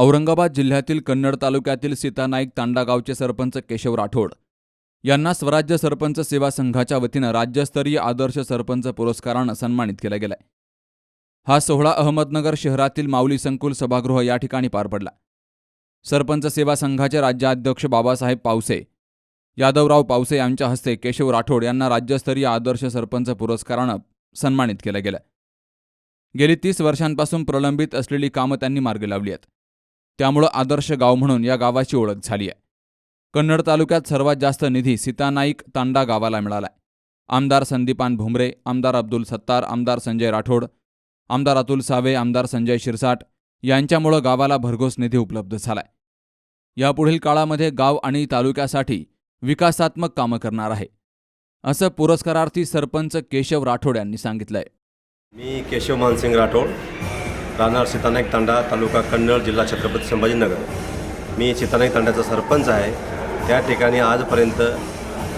औरंगाबाद जिल्ह्यातील कन्नड तालुक्यातील सीतानाईक तांडा गावचे सरपंच केशव राठोड यांना स्वराज्य सरपंच सेवा संघाच्या वतीनं राज्यस्तरीय आदर्श सरपंच पुरस्कारानं सन्मानित केलं गेलाय. हा सोहळा अहमदनगर शहरातील माऊली संकुल सभागृह या ठिकाणी पार पडला. सरपंच सेवा संघाचे राज्याध्यक्ष बाबासाहेब पावसे यादवराव पावसे यांच्या हस्ते केशव राठोड यांना राज्यस्तरीय आदर्श सरपंच पुरस्कारानं सन्मानित केलं गेलं. गेली तीस वर्षांपासून प्रलंबित असलेली कामं त्यांनी मार्गी लावली आहेत. त्यामुळं आदर्श गाव म्हणून या गावाची ओळख झाली आहे. कन्नड तालुक्यात सर्वात जास्त निधी सीतानाईक तांडा गावाला मिळालाय. आमदार संदीपान भुमरे आमदार अब्दुल सत्तार आमदार संजय राठोड आमदार अतुल सावे आमदार संजय शिरसाट यांच्यामुळं गावाला भरघोस निधी उपलब्ध झालाय. यापुढील काळामध्ये गाव आणि तालुक्यासाठी विकासात्मक कामं करणार आहे. असं पुरस्कारार्थी सरपंच केशव राठोड यांनी सांगितलंय. मी केशव मानसिंग राठोड. राहणार सीतानायक तांडा तालुका कन्नड जिल्हा छत्रपती संभाजीनगर. मी सीतानायक तांड्याचा सरपंच आहे. त्या ठिकाणी आजपर्यंत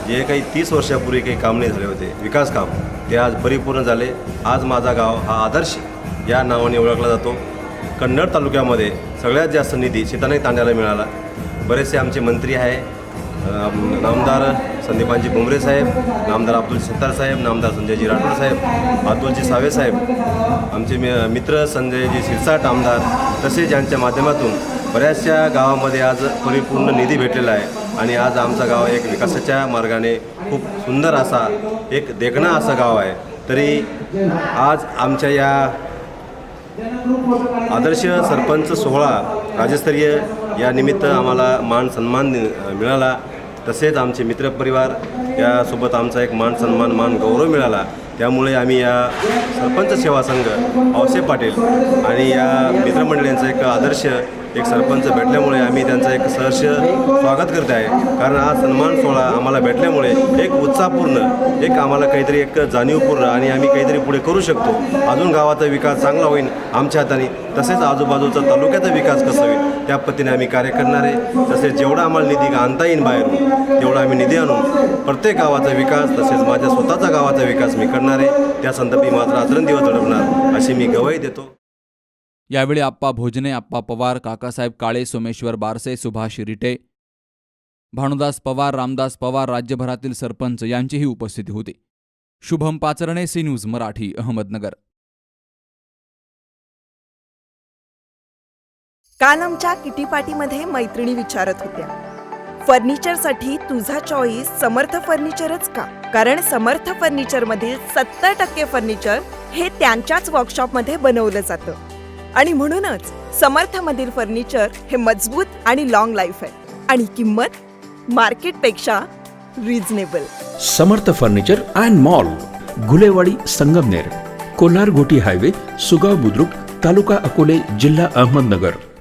जे काही तीस वर्षापूर्वी काही काम नाही झाले होते विकास काम ते आज परिपूर्ण झाले. आज माझा गाव हा आदर्श या नावाने ओळखला जातो. कन्नड तालुक्यामध्ये सगळ्यात जास्त निधी सीतानाईक तांड्याला मिळाला. बरेचसे आमचे मंत्री आहे. नामदार संदीपानजी भुमरे साहेब नामदार अब्दुल सत्तार साहेब नामदार संजयजी राठोड साहेब अतुलजी सावे साहेब आमचे मि- मित्र संजयजी शिरसाट आमदार तसेच यांच्या माध्यमातून बऱ्याचशा गावामध्ये आज परिपूर्ण निधी भेटलेला आहे आणि आज आमचं गाव एक विकासाच्या मार्गाने खूप सुंदर असा एक देखणा असं गाव आहे. तरी आज आमच्या या आदर्श सरपंच सोहळा राज्यस्तरीय या निमित्त आम्हाला मान सन्मान मिळाला. तसेच आमचे मित्रपरिवार यासोबत आमचा एक मान सन्मान मान गौरव मिळाला. त्यामुळे आम्ही या सरपंच सेवा संघ औसे पाटील आणि या मित्रमंडळींचा एक आदर्श एक सरपंच भेटल्यामुळे आम्ही त्यांचं एक सहर्ष स्वागत करत आहे. कारण हा सन्मान सोहळा आम्हाला भेटल्यामुळे एक उत्साहपूर्ण एक आम्हाला काहीतरी एक जाणीवपूर्ण आणि आम्ही काहीतरी पुढे करू शकतो. अजून गावाचा विकास चांगला होईल आमच्या हाताने तसेच आजूबाजूचा तालुक्याचा विकास कसा होईल त्या पद्धतीने आम्ही कार्य करणार आहे. तसेच जेवढा आम्हाला निधी आणता येईल बाहेरून तेवढा आम्ही निधी आणून प्रत्येक गावाचा विकास तसेच माझ्या स्वतःचा गावाचा विकास मी करणार आहे. त्या संदर्भी मात्र रात्रंदिवस दिवस घडवणार अशी मी गवाही देतो. यावेळी आप्पा भोजने आप्पा पवार काकासाहेब काळे सोमेश्वर बारसे सुभाष रिटे भानुदास पवार रामदास पवार राज्यभरातील सरपंच यांचीही उपस्थिती होती. Shubham Pacharne C news Marathi Ahmednagar. काल आमच्या किटी पार्टीमध्ये मैत्रिणी विचारत होत्या. फर्निचरसाठी तुझा चॉईस समर्थ फर्निचरच का? कारण समर्थ फर्निचरमधील सत्तर टक्के फर्निचर हे त्यांच्याच वर्कशॉपमध्ये बनवलं जातं. आणि म्हणूनच समर्थमधील फर्निचर हे मजबूत आणि लॉंग लाईफ आहे. आणि किंमत मार्केटपेक्षा reasonable Samarth furniture and mall Gulewadi Sangamner Kolhar Ghoti highway Sugaon Budruk taluka Akole जिल्हा अहमदनगर.